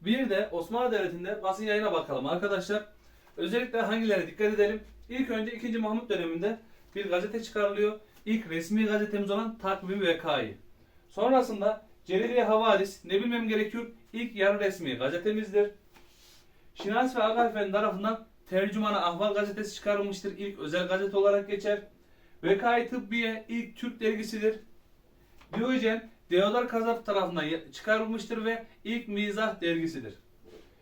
Bir de Osmanlı Devleti'nde basın yayına bakalım arkadaşlar. Özellikle hangilerine dikkat edelim. İlk önce 2. Mahmut döneminde bir gazete çıkarılıyor. İlk resmi gazetemiz olan Takvim Vekai. Sonrasında Celiliye Havadis ne bilmem gerekiyor ilk yarı resmi gazetemizdir. Şinasi ve Aga Efendi tarafından Tercümanı Ahval gazetesi çıkarılmıştır. İlk özel gazete olarak geçer. Vekai Tıbbiye ilk Türk dergisidir. Diyojen Deodor Kazap tarafından çıkarılmıştır ve ilk mizah dergisidir.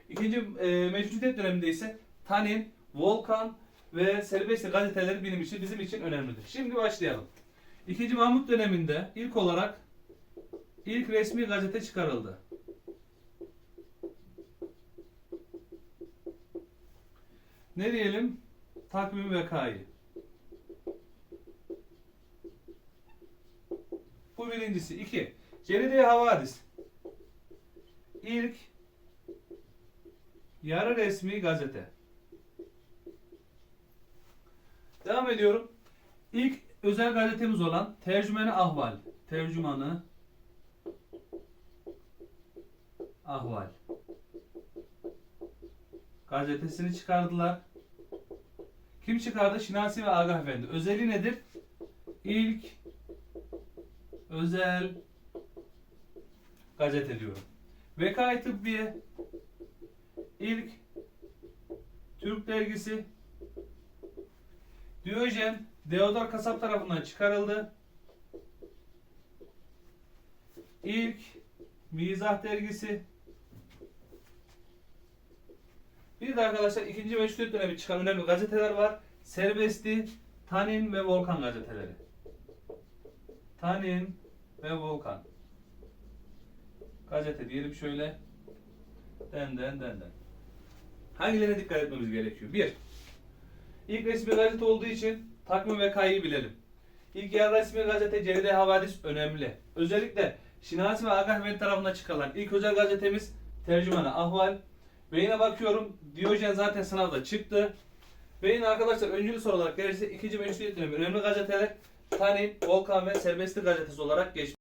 İkinci e, Meşrutiyet döneminde ise Tanin, Volkan ve Serbest gazeteleri benim için bizim için önemlidir. Şimdi başlayalım. İkinci Mahmut döneminde ilk olarak ilk resmi gazete çıkarıldı. Ne diyelim? Takvim Vekai. Bu birincisi. İki. Ceride Havadis. İlk yarı resmi gazete. Devam ediyorum. İlk özel gazetemiz olan Tercümanı Ahval. Tercümanı Ahval. Gazetesini çıkardılar. Kim çıkardı? Şinasi ve Agah Efendi. Özeli nedir? İlk özel gazete diyorum. Vekai Tıbbiye ilk Türk dergisi Diyojen Deodor Kasap tarafından çıkarıldı. İlk Mizah dergisi bir de arkadaşlar ikinci Meşrutiyet dönemi çıkan önemli gazeteler var. Serbesti, Tanin ve Volkan gazeteleri. Tanin ve Volkan. Gazete diyelim şöyle. Den den den den. Hangilerine dikkat etmemiz gerekiyor? Bir, ilk resmi gazete olduğu için takvim ve kayı bilelim. İlk yarı resmi gazete Ceride Havadis önemli. Özellikle Şinasi ve Agah Efendi tarafından çıkarılan ilk özel gazetemiz Tercümanı Ahval. Ve yine bakıyorum Diyojen zaten sınavda çıktı. Ve yine arkadaşlar öncülü soru olarak gelirse ikinci meşrutiyet dönemi önemli gazeteler Tanin, Volkan ve Serbestlik gazetesi olarak geçmiş.